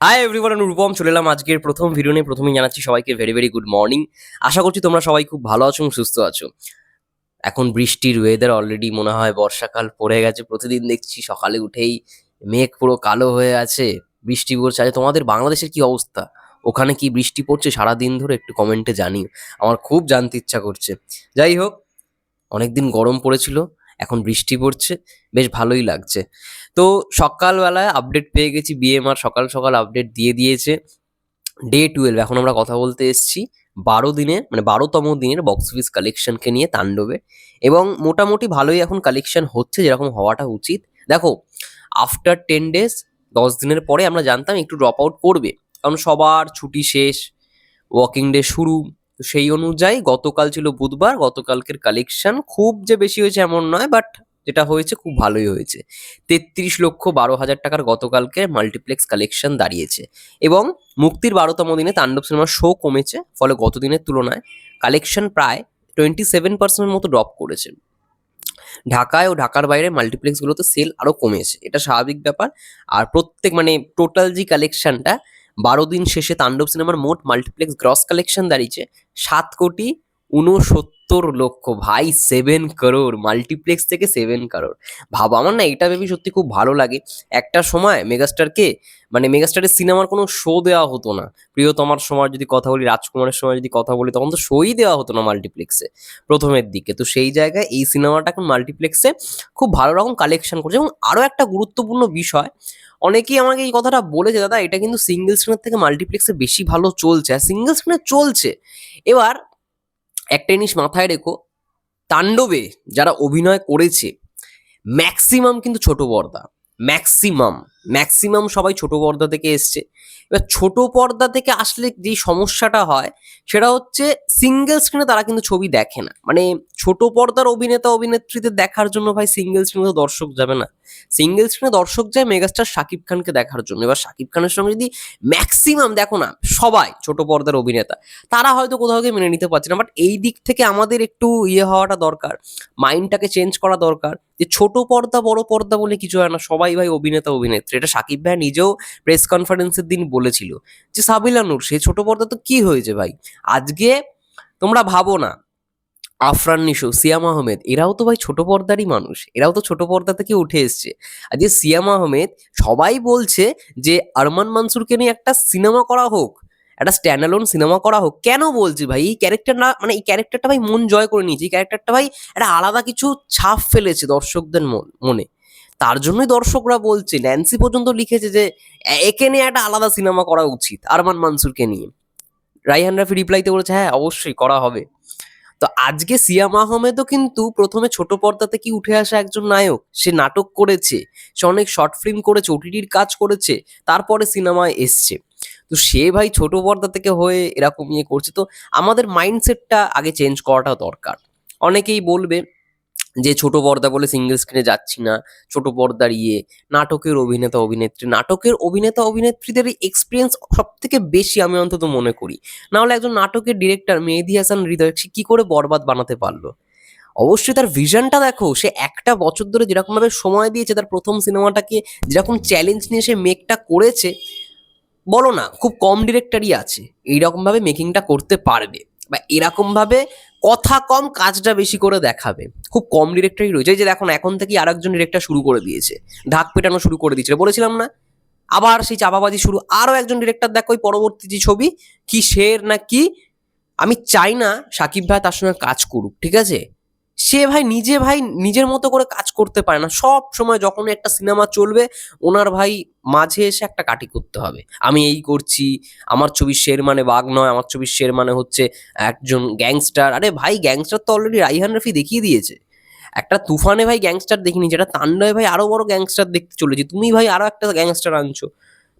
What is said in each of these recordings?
Hi everyone Rupam, চলে এলাম আজকের প্রথম ভিডিও নিয়ে। প্রথমেই জানাচ্ছি সবাইকে ভেরি ভেরি গুড মর্নিং আশা করছি তোমরা সবাই খুব ভালো আছো এবং সুস্থ আছো। এখন বৃষ্টির ওয়েদার অলরেডি মনে হয় বর্ষাকাল পড়ে গেছে, প্রতিদিন দেখছি সকালে উঠেই মেঘ পুরো কালো হয়ে আছে, বৃষ্টি পড়ছে। আচ্ছা তোমাদের বাংলাদেশের কি অবস্থা? ওখানে কি বৃষ্টি পড়ছে? সারা দিন ধরে একটু কমেন্টে জানিও। আমার খুব জানতে ইচ্ছা করছে। যাই হোক, অনেকদিন গরম পড়েছিল এখন বৃষ্টি পড়ছে, বেশ ভালোই লাগছে। তো সকালবেলায় আপডেট পেয়ে গেছি বিএমআর সকাল সকাল আপডেট দিয়ে দিয়েছে। ডে টুয়েলভ এখন আমরা কথা বলতে এসেছি বারো দিনের মানে বারোতম দিনের বক্স অফিস কালেকশনকে নিয়ে তাণ্ডবে। এবং মোটামুটি ভালোই এখন কালেকশন হচ্ছে, যেরকম হওয়াটা উচিত। দেখো আফটার টেন ডেজ দশ দিনের পরে আমরা জানতাম একটু ড্রপ আউট করবে। কারণ সবার ছুটি শেষ ওয়াকিং ডে শুরু। তো সেই অনুযায়ী গতকাল ছিল বুধবার, গতকালকের কালেকশন খুব যে বেশি হয়েছে এমন নয় বাট যেটা হয়েছে খুব ভালোই হয়েছে। তেত্রিশ লক্ষ বারো হাজার টাকার গতকালকে মাল্টিপ্লেক্স কালেকশন দাঁড়িয়েছে এবং মুক্তির বারোতম দিনে তাণ্ডব সিনেমার শো কমেছে, ফলে গত দিনের তুলনায় কালেকশন প্রায় টোয়েন্টি সেভেন পার্সেন্টের মতো ড্রপ করেছে। ঢাকায় ও ঢাকার বাইরে মাল্টিপ্লেক্সগুলোতে সেল আরও কমেছে, এটা স্বাভাবিক ব্যাপার। আর প্রত্যেক মানে টোটাল যে কালেকশনটা বারো দিন শেষে তাণ্ডব সিনেমার মোট মাল্টিপ্লেক্স গ্রস কালেকশন দাঁড়িয়েছে সাত কোটি উনসত্তর লক্ষ, ভাই সেভেন করোর মাল্টিপ্লেক্স থেকে সেভেন করোর ভাব, আমার না এটা ভেবে সত্যি খুব ভালো লাগে। একটা সময় মেগাস্টারকে মানে মেগাস্টারের সিনেমার কোনো শো দেওয়া হতো না। প্রিয়তমার সময় যদি কথা বলি, রাজকুমারের সময় যদি কথা বলি, তখন তো শোই দেওয়া হতো না মাল্টিপ্লেক্সে প্রথমের দিকে। তো সেই জায়গায় এই সিনেমাটা এখন মাল্টিপ্লেক্সে খুব ভালো রকম কালেকশন করছে। এবং আরও একটা গুরুত্বপূর্ণ বিষয় অনেকেই আমাকে এই কথাটা বলেছে, দাদা, এটা কিন্তু সিঙ্গেল স্ক্রিনের থেকে মাল্টিপ্লেক্সে বেশি ভালো চলছে আর সিঙ্গেল স্ক্রিনে চলছে। এবার একটা জিনিস মাথায় রেখো, তাণ্ডবে যারা অভিনয় করেছে ম্যাক্সিমাম কিন্তু ছোট পর্দা ম্যাক্সিমাম ম্যাক্সিমাম সবাই ছোট পর্দা থেকে এসছে। এবার ছোট পর্দা থেকে আসলে যেই সমস্যাটা হয়, সেটা হচ্ছে সিঙ্গেল স্ক্রিনে তারা কিন্তু ছবি দেখে না। মানে ছোট পর্দার অভিনেতা, অভিনেত্রীদের দেখার জন্য ভাই সিঙ্গেল স্ক্রিনে দর্শক যাবে না। সিঙ্গেল স্ক্রিনে দর্শক যায় মেগাস্টার শাকিব খানকে দেখার জন্য। এবার শাকিব খানের সঙ্গে যদি ম্যাক্সিমাম দেখো না, সবাই ছোট পর্দার অভিনেতা, তারা হয়তো কোথাও গিয়ে মেনে নিতে পারছে না। বাট এই দিক থেকে আমাদের একটু ইয়ে হওয়াটা দরকার মাইন্ডটাকে চেঞ্জ করা দরকার, যে ছোট পর্দা, বড় পর্দা বলে কিছু হয় না। সবাই ভাই অভিনেতা, অভিনেত্রী। এটা সাকিব ভাই নিজেও প্রেস কনফারেন্সের দিন বলেছিল যে, সাবিলা নূর সে ছোট পর্দা তো কি হয়েছে ভাই? আজকে তোমরা ভাবো না, আফরান নিশো, সিয়াম আহমেদ, এরাও তো ভাই ছোট পর্দারই মানুষ, এরাও তো ছোট পর্দা থেকে উঠে এসছে। আর যে সিয়াম আহমেদ, সবাই বলছে যে, আরমান মানসুরকে নিয়ে একটা সিনেমা করা হোক, একটা স্ট্যান্ডালোন সিনেমা করা হোক, কেন বলছি ভাই? এই ক্যারেক্টার না মানে এই ক্যারেক্টারটা ভাই মন জয় করে নিয়েছে, এই ক্যারেক্টারটা ভাই একটা আলাদা কিছু ছাপ ফেলেছে দর্শকদের মনে। তার জন্যই দর্শকরা বলছে, ন্যান্সি পর্যন্ত লিখেছে যে, একে নিয়ে একটা আলাদা সিনেমা করা উচিত, আরমান মানসুরকে নিয়ে। রাইহান রাফি রিপ্লাইতে বলেছে হ্যাঁ অবশ্যই করা হবে। তো আজকে সিয়াম আহমেদও কিন্তু প্রথমে ছোট পর্দাতে কি উঠে আসা একজন নায়ক, সে নাটক করেছে, সে অনেক শর্ট ফিল্ম করেছে ওটিটির কাজ করেছে, তারপরে সিনেমায় এসছে। তো সে ভাই ছোট পর্দা থেকে হয়ে এরকম ইয়ে করছে, তো আমাদের মাইন্ডসেটটা আগে চেঞ্জ করাটা দরকার। অনেকেই বলবে যে ছোট পর্দা বলে সিঙ্গেল স্ক্রিনে যাচ্ছি না, ছোট পর্দার ইয়ে নাটকের অভিনেতা, অভিনেত্রী, নাটকের অভিনেতা অভিনেত্রীদের এক্সপিরিয়েন্স সব থেকে বেশি আমি অন্তত মনে করি। না হলে একজন নাটকের ডিরেক্টর মেহেদি হাসান হৃদয়, সে কী করে বরবাদ বানাতে পারল? অবশ্যই তার ভিশনটা দেখো, সে একটা বছর ধরে যেরকমভাবে সময় দিয়েছে, তার প্রথম সিনেমাটাকে যেরকম চ্যালেঞ্জ নিয়ে সে মেকটা করেছে, বলো না, খুব কম ডিরেক্টরই আছে, এইরকমভাবে মেকিংটা করতে পারবে। বা এরকমভাবে কথা কম কাজটা বেশি করে দেখাবে। খুব কম ডিরেক্টরই রয়েছে। যে দেখো এখন থেকে আরেকজন ডিরেক্টর শুরু করে দিয়েছে। ঢাক পেটানো শুরু করে দিয়েছে। বলেছিলাম না? আবার সেই চাপাবাজি শুরু। আরও একজন ডিরেক্টর দেখো ওই পরবর্তী যে ছবি, কি শের না কি? আমি চাই না সাকিব ভাই তার সঙ্গে কাজ করুক, ঠিক আছে? সে ভাই নিজে ভাই নিজের মতো করে কাজ করতে পারে না। সব সময় যখন একটা সিনেমা চলবে, ওনার ভাই মাঝে এসে একটা কাটি করতে হবে। আমি এই করছি, আমার ছবির শের মানে বাঘ নয়, আমার ছবির শের মানে হচ্ছে একজন গ্যাংস্টার। আরে ভাই, গ্যাংস্টার তো অলরেডি রাইহান রফি দেখিয়ে দিয়েছে। একটা তুফানে ভাই গ্যাংস্টার দেখিনি, যেটা তাণ্ডবে ভাই আরও বড় গ্যাংস্টার দেখতে চলেছে। তুমি ভাই আরও একটা গ্যাংস্টার আনছো।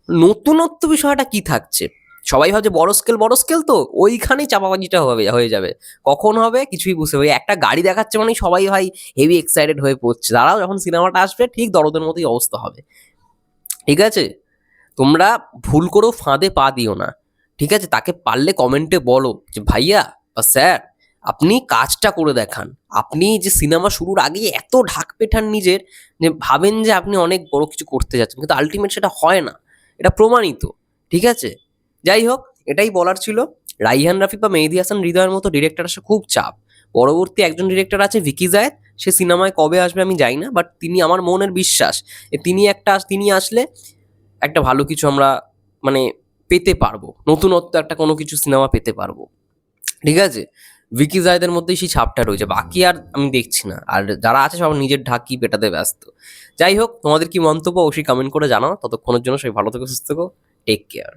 নতুনত্ব বিষয়টা কি থাকছে? সবাই ভাবছে বড় স্কেল বড় স্কেল তো, ওইখানেই চাপাবাজিটা হবে, হয়ে যাবে। কখন হবে? কিছুই বুঝতে পারি একটা গাড়ি দেখাচ্ছে মানে সবাই ভাই হেভি এক্সাইটেড হয়ে পড়ছে। তারাও যখন সিনেমাটা আসবে, ঠিক দরদের মতোই অবস্থা হবে। ঠিক আছে? তোমরা ভুল করেও ফাঁদে পা দিও না। ঠিক আছে? তাকে পারলে কমেন্টে বলো যে, ভাইয়া বা স্যার আপনি কাজটা করে দেখান। আপনি যে সিনেমা শুরুর আগে এত ঢাক পেঠান নিজের, যে ভাবেন যে আপনি অনেক বড় কিছু করতে যাচ্ছেন। কিন্তু আলটিমেট সেটা হয় না। এটা প্রমাণিত। ঠিক আছে? যাই হোক এটাই বলার ছিল। রাইহান রাফি বা মেহেদি হাসান হৃদয়ের মতো ডিরেক্টর আসা খুব চাপ। পরবর্তী একজন ডিরেক্টর আছে ভিকি জায়েদ। সে সিনেমায় কবে আসবে আমি জানি না বাট তিনি আমার মনের বিশ্বাস তিনি একটা, তিনি আসলে একটা ভালো কিছু আমরা মানে পেতে পারব। নতুনত্ব একটা কোনো কিছু সিনেমা পেতে পারব। ঠিক আছে? ভিকি জায়েদের মধ্যেই সেই ছাপটা রয়েছে। বাকি আর আমি দেখছি না। আর যারা আছে সব নিজের ঢাকি পেটাতে ব্যস্ত। যাই হোক তোমাদের কি মন্তব্য অবশ্যই কমেন্ট করে জানাও। ততক্ষণের জন্য সবাই ভালো থেকো, সুস্থ থেকো। Take care